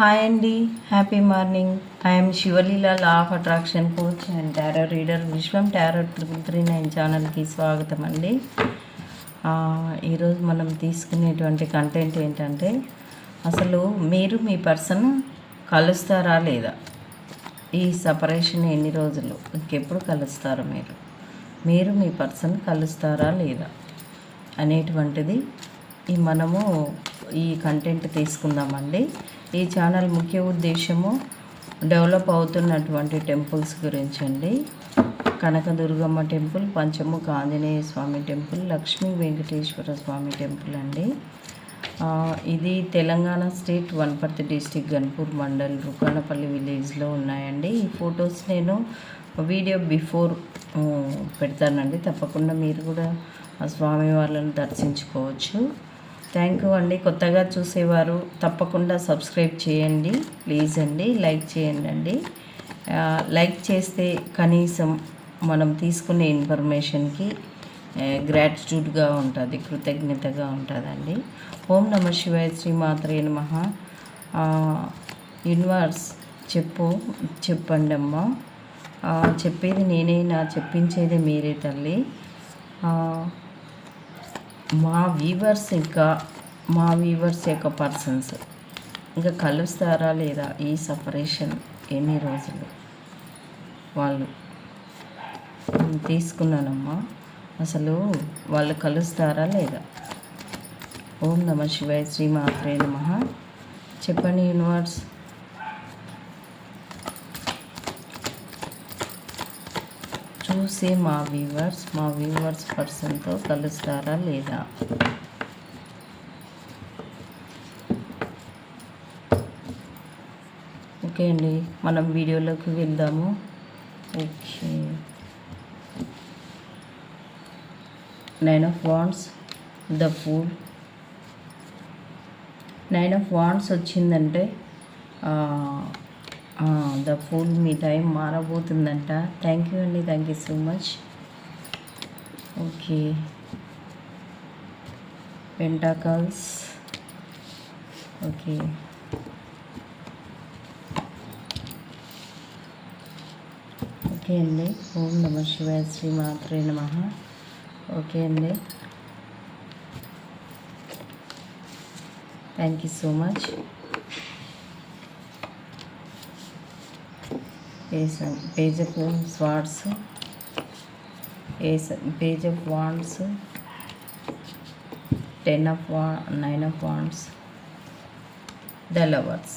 Hi అండి. Happy morning. I'm Sivaleela law of attraction coach and tarot reader Viswam tarot triple three nine ఛానల్కి స్వాగతం అండి. ఈరోజు మనం తీసుకునేటువంటి కంటెంట్ ఏంటంటే అసలు మీరు మీ పర్సన్ కలుస్తారా లేదా? ఈ సపరేషన్ ఎన్ని రోజులు? ఇంకెప్పుడు కలుస్తారు మీరు? మీరు మీ పర్సన్ కలుస్తారా లేదా? అనేటువంటిది ఈ మనము ఈ కంటెంట్ తీసుకుందామండి. ఈ ఛానల్ ముఖ్య ఉద్దేశము డెవలప్ అవుతున్నటువంటి టెంపుల్స్ గురించి అండి. Kanakadurgamma temple Panchamukha Anjaneya Swamy temple Lakshmi Venkateswara Swamy temple అండి. ఇది తెలంగాణ స్టేట్ వనపర్తి డిస్టిక్ గన్పూర్ మండల్ రుకానపల్లి విలేజ్లో ఉన్నాయండి. ఈ ఫొటోస్ నేను వీడియో బిఫోర్ పెడతానండి. తప్పకుండా మీరు కూడా ఆ స్వామి వాళ్ళని దర్శించుకోవచ్చు. థ్యాంక్ యూ అండి. కొత్తగా చూసేవారు తప్పకుండా సబ్స్క్రైబ్ చేయండి. ప్లీజ్ అండి లైక్ చేయండి అండి లైక్ చేస్తే కనీసం మనం తీసుకునే ఇన్ఫర్మేషన్కి గ్రాటిట్యూడ్గా ఉంటుంది కృతజ్ఞతగా ఉంటుందండి. ఓం నమ శివాయ శ్రీ మాత్రే నమ యూనివర్స్ చెప్పు చెప్పండి అమ్మా చెప్పేది నేనైనా చెప్పించేది మీరే తల్లి. మా వీవర్స్ ఇంకా మా వీవర్స్ యొక్క పర్సన్స్ ఇంకా కలుస్తారా లేదా ఈ సపరేషన్ ఎన్ని రోజులు? వాళ్ళు తీసుకున్నానమ్మా. అసలు వాళ్ళు కలుస్తారా లేదా? ఓం నమ శివాయ శ్రీ మాత్రే నమ. చెప్పండి యూనివర్స్ చూసే మా వ్యూవర్స్ మా వ్యూవర్స్ పర్సన్తో కలుస్తారా లేదా? ఓకే అండి మనం వీడియోలోకి వెళ్దాము. Okay. Nine of wands the fool nine of wands వచ్చిందంటే ద ఫుడ్ మీ టైం మారబోతుందంట. థ్యాంక్ యూ అండి. Thank you so much okay pentacles okay okay అండి. ఓం నమ శివాయ శ్రీ మాత్రే నమ. ఓకే అండి. థ్యాంక్ యూ సో మచ్ వేసాం page of swords ace page of wands ten of వా nine of wands the lovers.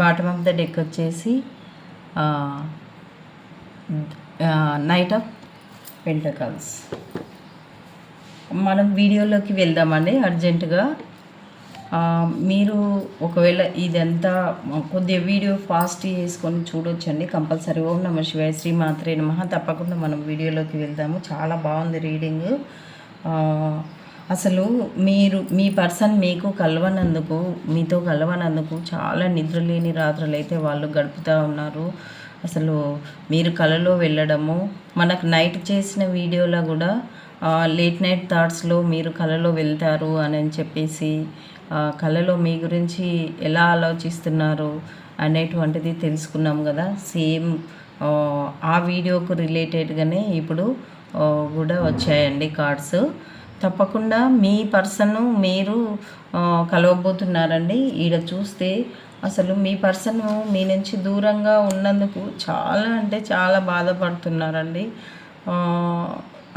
Bottom of the deck వచ్చేసి నైట్ ఆఫ్ పెంటకల్స్. మనం వీడియోలోకి వెళ్దామండి అర్జెంటుగా. మీరు ఒకవేళ ఇదంతా కొద్దిగా వీడియో ఫాస్ట్ చేసుకొని చూడొచ్చండి. కంపల్సరీ ఓం నమ శివాయ శ్రీ మాత్రే నమ. తప్పకుండా మనం వీడియోలోకి వెళ్దాము. చాలా బాగుంది రీడింగ్. అసలు మీరు మీ పర్సన్ మీకు కలవనందుకు మీతో కలవనందుకు చాలా నిద్రలేని రాత్రులు అయితే వాళ్ళు గడుపుతూ ఉన్నారు. అసలు మీరు కలలో వెళ్ళడము మనకు నైట్ చేసిన వీడియోలో కూడా లేట్ నైట్ థాట్స్లో మీరు కలలో వెళ్తారు అని చెప్పేసి కళలో కలలో మీ గురించి ఎలా ఆలోచిస్తున్నారు అనేటువంటిది తెలుసుకున్నాం కదా. సేమ్ ఆ వీడియోకు రిలేటెడ్గానే ఇప్పుడు కూడా వచ్చాయండి కార్డ్స్. తప్పకుండా మీ పర్సన్ మీరు కలవబోతున్నారండి. ఈడ చూస్తే అసలు మీ పర్సన్ మీ నుంచి దూరంగా ఉన్నందుకు చాలా అంటే చాలా బాధపడుతున్నారండి.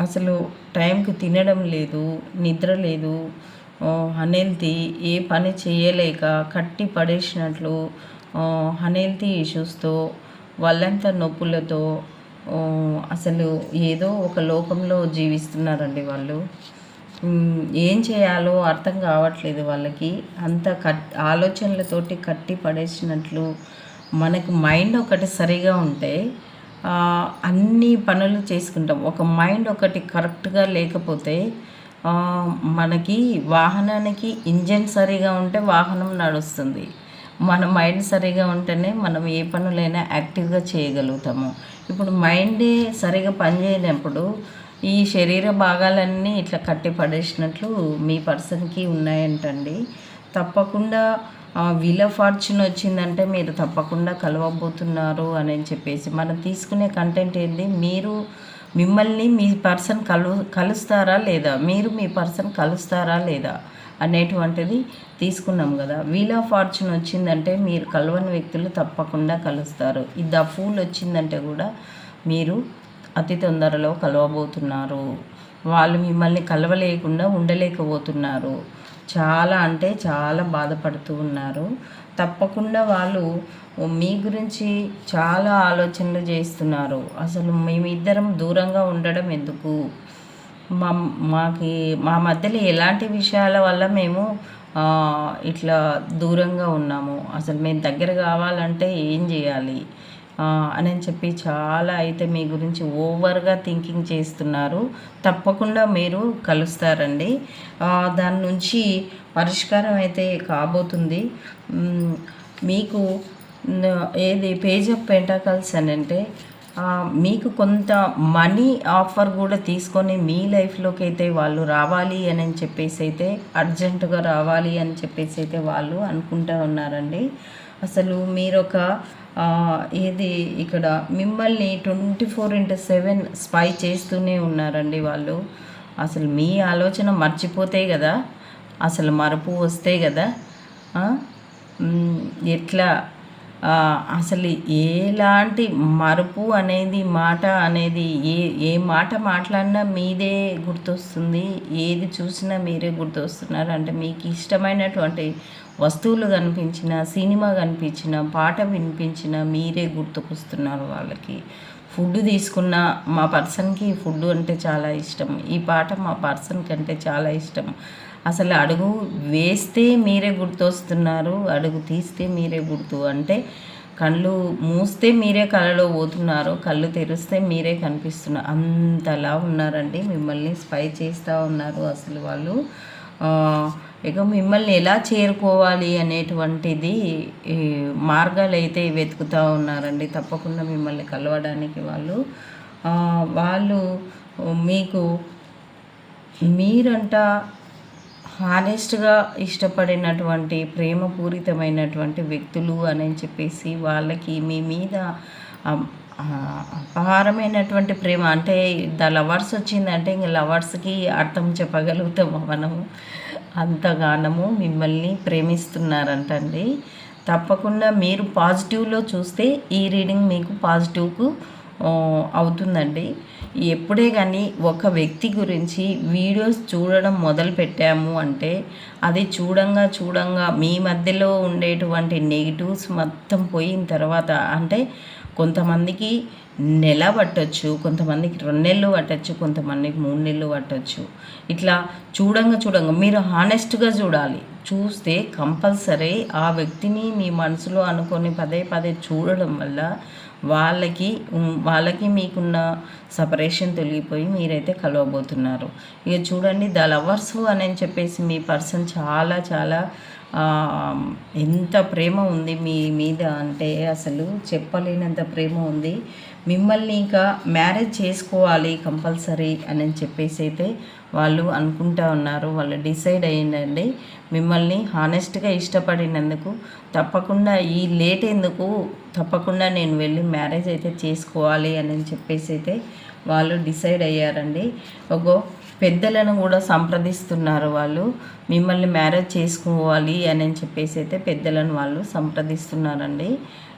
అసలు టైంకి తినడం లేదు నిద్ర లేదు హనెల్తీ ఏ పని చేయలేక కట్టి పడేసినట్లు హనెల్తీ ఇష్యూస్తో వాళ్ళంతా నొప్పులతో అసలు ఏదో ఒక లోకంలో జీవిస్తున్నారండి వాళ్ళు. ఏం చేయాలో అర్థం కావట్లేదు వాళ్ళకి. అంత కట్ ఆలోచనలతోటి కట్టి పడేసినట్లు మనకు మైండ్ ఒకటి సరిగా ఉంటే అన్ని పనులు చేసుకుంటాం. ఒక మైండ్ ఒకటి కరెక్ట్గా లేకపోతే మనకి వాహనానికి ఇంజన్ సరిగా ఉంటే వాహనం నడుస్తుంది. మన మైండ్ సరిగా ఉంటేనే మనం ఏ పనులైనా యాక్టివ్గా చేయగలుగుతాము. ఇప్పుడు మైండే సరిగా పనిచేయనప్పుడు ఈ శరీర భాగాలన్నీ ఇట్లా కట్టి పడేసినట్లు మీ పర్సన్కి ఉన్నాయంటండి. తప్పకుండా వీల్ ఫార్చ్యూన్ వచ్చిందంటే మీరు తప్పకుండా కలవబోతున్నారు అని చెప్పేసి మనం తీసుకునే కంటెంట్ ఏంటి? మీరు మిమ్మల్ని మీ పర్సన్ కలు కలుస్తారా లేదా? మీరు మీ పర్సన్ కలుస్తారా లేదా? అనేటువంటిది తీసుకున్నాం కదా. వీల్ ఆఫ్ ఫార్చ్యూన్ వచ్చిందంటే మీరు కలవని వ్యక్తులు తప్పకుండా కలుస్తారు. ఇది ద ఫూల్ వచ్చిందంటే కూడా మీరు అతి తొందరలో కలవబోతున్నారు. వాళ్ళు మిమ్మల్ని కలవలేకుండా ఉండలేకపోతున్నారు. చాలా అంటే చాలా బాధపడుతూ ఉన్నారు. తప్పకుండా వాళ్ళు మీ గురించి చాలా ఆలోచనలు చేస్తున్నారు. అసలు మేమిద్దరం దూరంగా ఉండడం ఎందుకు? మా మాకి మా మధ్యలో ఎలాంటి విషయాల వల్ల మేము ఇట్లా దూరంగా ఉన్నాము? అసలు మేము దగ్గర కావాలంటే ఏం చేయాలి? అని చెప్పి చాలా అయితే మీ గురించి ఓవర్గా థింకింగ్ చేస్తున్నారు. తప్పకుండా మీరు కలుస్తారండి. దాని నుంచి పరిష్కారం అయితే కాబోతుంది. మీకు ఏది పేజ్ ఆఫ్ పెంటాకల్స్ అని అంటే మీకు కొంత మనీ ఆఫర్ కూడా తీసుకొని మీ లైఫ్లోకి అయితే వాళ్ళు రావాలి అని చెప్పేసి అయితే అర్జెంటుగా రావాలి అని చెప్పేసి అయితే వాళ్ళు అనుకుంటూ ఉన్నారండి. అసలు మీరు ఒక ఏది ఇక్కడ మిమ్మల్ని twenty four into seven spy చేస్తూనే ఉన్నారండి వాళ్ళు. అసలు మీ ఆలోచన మర్చిపోతే కదా అసలు మరపు వస్తే కదా ఎట్లా? అసలు ఎలాంటి మరుపు అనేది మాట అనేది ఏ ఏ మాట మాట్లాడినా మీదే గుర్తొస్తుంది ఏది చూసినా మీరే గుర్తొస్తున్నారు. అంటే మీకు ఇష్టమైనటువంటి వస్తువులు కనిపించిన సినిమా కనిపించిన పాట వినిపించిన మీరే గుర్తుకొస్తున్నారు వాళ్ళకి. ఫుడ్ తీసుకున్న మా పర్సన్కి ఫుడ్ అంటే చాలా ఇష్టం. ఈ పాట మా పర్సన్ కంటే చాలా ఇష్టం. అసలు అడుగు వేస్తే మీరే గుర్తొస్తున్నారు అడుగు తీస్తే మీరే గుర్తు అంటే కళ్ళు మూస్తే మీరే కళలో పోతున్నారు కళ్ళు తెరిస్తే మీరే కనిపిస్తున్నారు. అంతలా ఉన్నారండి. మిమ్మల్ని స్పై చేస్తూ ఉన్నారు అసలు వాళ్ళు. ఇక మిమ్మల్ని ఎలా చేరుకోవాలి అనేటువంటిది మార్గాలు అయితే వెతుకుతూ ఉన్నారండి. తప్పకుండా మిమ్మల్ని కలవడానికి వాళ్ళు. వాళ్ళు మీకు మీరంట హానెస్ట్గా ఇష్టపడినటువంటి ప్రేమపూరితమైనటువంటి వ్యక్తులు అని చెప్పేసి వాళ్ళకి మీ మీద అపారమైనటువంటి ప్రేమ అంటే ద లవర్స్ వచ్చిందంటే ఇంక లవర్స్కి అర్థం చెప్పగలుగుతాము మనము? అంతగానము మిమ్మల్ని ప్రేమిస్తున్నారంటండి. తప్పకుండా మీరు పాజిటివ్లో చూస్తే ఈ రీడింగ్ మీకు పాజిటివ్కు అవుతుందండి. ఎప్పుడే కానీ ఒక వ్యక్తి గురించి వీడియోస్ చూడడం మొదలు పెట్టాము అంటే అది చూడంగా చూడంగా మీ మధ్యలో ఉండేటువంటి నెగిటివ్స్ మొత్తం పోయిన తర్వాత అంటే కొంతమందికి నెల పట్టచ్చు కొంతమందికి రెండు నెలలు పట్టచ్చు కొంతమందికి మూడు నెలలు పట్టచ్చు. ఇట్లా చూడంగా చూడంగా మీరు హానెస్ట్గా చూడాలి. చూస్తే కంపల్సరీ ఆ వ్యక్తిని మీ మనసులో అనుకొని పదే పదే చూడడం వల్ల వాళ్ళకి వాళ్ళకి మీకున్న సపరేషన్ తొలగిపోయి మీరైతే కలవబోతున్నారు. ఇక చూడండి ద లవర్స్ అని చెప్పేసి మీ పర్సన్ చాలా చాలా ఎంత ప్రేమ ఉంది మీ మీద అంటే అసలు చెప్పలేనంత ప్రేమ ఉంది. మిమ్మల్ని ఇంకా మ్యారేజ్ చేసుకోవాలి కంపల్సరీ అని చెప్పేసి అయితే వాళ్ళు అనుకుంటా ఉన్నారు. వాళ్ళు డిసైడ్ అయ్యిందండి. మిమ్మల్ని హానెస్ట్గా ఇష్టపడినందుకు తప్పకుండా ఈ లేట్ ఎందుకు? తప్పకుండా నేను వెళ్ళి మ్యారేజ్ అయితే చేసుకోవాలి అని చెప్పేసి అయితే వాళ్ళు డిసైడ్ అయ్యారండి. ఒక పెద్దలను కూడా సంప్రదిస్తున్నారు వాళ్ళు. మిమ్మల్ని మ్యారేజ్ చేసుకోవాలి అని చెప్పేసి అయితే పెద్దలను వాళ్ళు సంప్రదిస్తున్నారండి.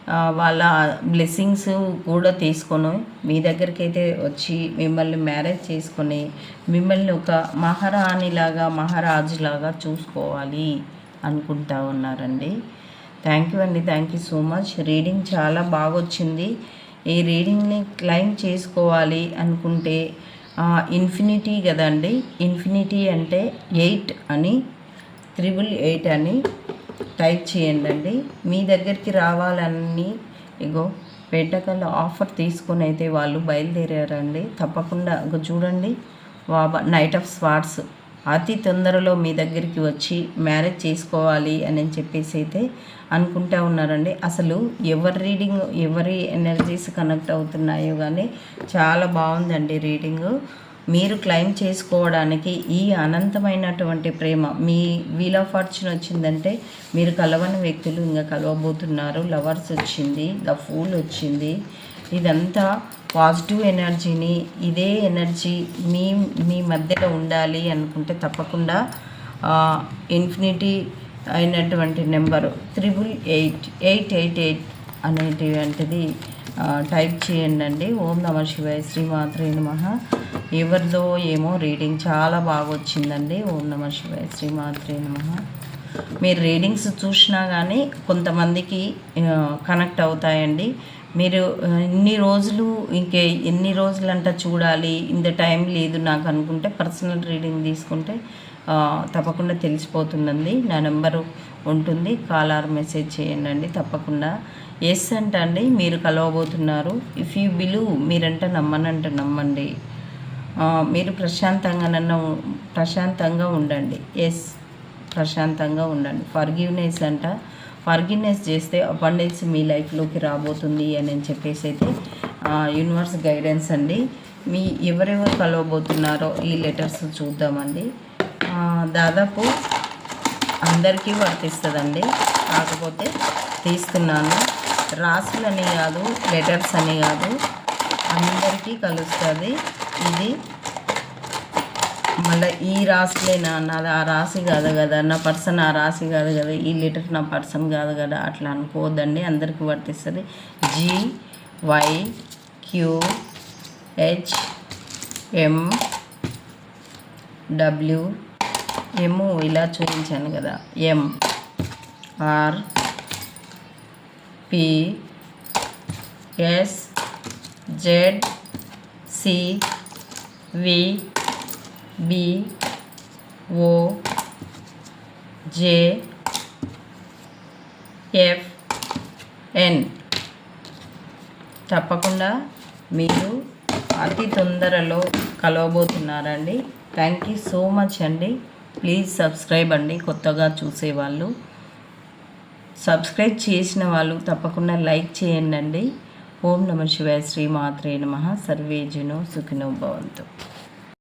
వాళ్ళ బ్లెస్సింగ్స్ కూడా తీసుకొని మీ దగ్గరికి అయితే వచ్చి మిమ్మల్ని మ్యారేజ్ చేసుకొని మిమ్మల్ని ఒక మహారాణిలాగా మహారాజులాగా చూసుకోవాలి అనుకుంటా ఉన్నారండి. థ్యాంక్ యూ అండి. Thank you so much reading చాలా బాగా వచ్చింది ఈ రీడింగ్ని క్లైమ్ చేసుకోవాలి అనుకుంటే ఇన్ఫినిటీ కదండి. ఇన్ఫినిటీ అంటే ఎయిట్ అని త్రిబుల్ ఎయిట్ అని టైప్ చేయండి మీ దగ్గరికి రావాలని ఇగో పేటకల్ ఆఫర్ తీసుకొని అయితే వాళ్ళు బయలుదేరారండి. తప్పకుండా చూడండి. వాబా నైట్ ఆఫ్ స్వాట్స్ అతి తొందరలో మీ దగ్గరికి వచ్చి మ్యారేజ్ చేసుకోవాలి అని చెప్పేసి అయితే అనుకుంటా ఉన్నారండి. అసలు ఎవరి రీడింగ్ ఎవరి ఎనర్జీస్ కనెక్ట్ అవుతున్నాయో కానీ చాలా బాగుందండి రీడింగు. మీరు క్లైమ్ చేసుకోవడానికి ఈ అనంతమైనటువంటి ప్రేమ మీ వీల్ ఆఫ్ ఫార్చ్యూన్ వచ్చిందంటే మీరు కలవని వ్యక్తులు ఇంకా కలవబోతున్నారు. లవర్స్ వచ్చింది ద ఫూల్ వచ్చింది. ఇదంతా పాజిటివ్ ఎనర్జీని ఇదే ఎనర్జీ మీ మీ మధ్యలో ఉండాలి అనుకుంటే తప్పకుండా ఇన్ఫినిటీ అయినటువంటి number triple eight eight eight eight అనేటువంటిది టైప్ చేయండి ఓం నమ శివాయ శ్రీమాత్రే నమ. ఎవరిదో ఏమో రీడింగ్ చాలా బాగా వచ్చిందండి ఓం నమ శివాయ శ్రీమాత్రే నమ. మీరు రీడింగ్స్ చూసినా కానీ కొంతమందికి కనెక్ట్ అవుతాయండి. మీరు ఇన్ని రోజులు ఇంకే ఎన్ని రోజులంట చూడాలి ఇంత టైం లేదు నాకు అనుకుంటే పర్సనల్ రీడింగ్ తీసుకుంటే తప్పకుండా తెలిసిపోతుందండి. నా నెంబరు ఉంటుంది. కాల్ ఆర్ మెసేజ్ చేయండి తప్పకుండా. ఎస్ అంట అండి మీరు కలవబోతున్నారు. ఇఫ్ యూ బిలీవ్ మీరంట నమ్మనంట నమ్మండి. మీరు ప్రశాంతంగా నన్ను ప్రశాంతంగా ఉండండి. ఎస్ ప్రశాంతంగా ఉండండి. ఫర్గివ్నెస్ అంట. ఫర్గివ్నెస్ చేస్తే అబండెన్స్ మీ లైఫ్లోకి రాబోతుంది అని చెప్పేసి అయితే యూనివర్స్ గైడెన్స్ అండి. మీ ఎవరెవరు కలవబోతున్నారో ఈ లెటర్స్ చూద్దామండి. దాదాపు అందరికీ వర్తిస్తుందండి. కాకపోతే తీస్తున్నాను. రాసులని కాదు లెటర్స్ అని కాదు అందరికీ కలుస్తుంది. ఇది మళ్ళీ ఈ రాసులేనా నాది? ఆ రాశి కాదు కదా నా పర్సన్ ఆ రాశి కాదు కదా ఈ లెటర్ నా పర్సన్ కాదు కదా అట్లా అనుకోవద్దండి. అందరికీ వర్తిస్తుంది. G Y Q H M W M ఇలా చూపించాను కదా. M R P S Z C V B O J F N తప్పకుండా మీరు అతి తొందరలో కలవబోతున్నారండి. థ్యాంక్ యూ సో మచ్ అండి. ప్లీజ్ సబ్స్క్రైబ్ అండి. కొత్తగా చూసేవాళ్ళు. సబ్స్క్రైబ్ చేసిన వాళ్ళు తప్పకుండా లైక్ చేయండి ఓం నమ శివాయ శ్రీ మాత్రే నమ. సర్వేజును సుఖినో భవంతు.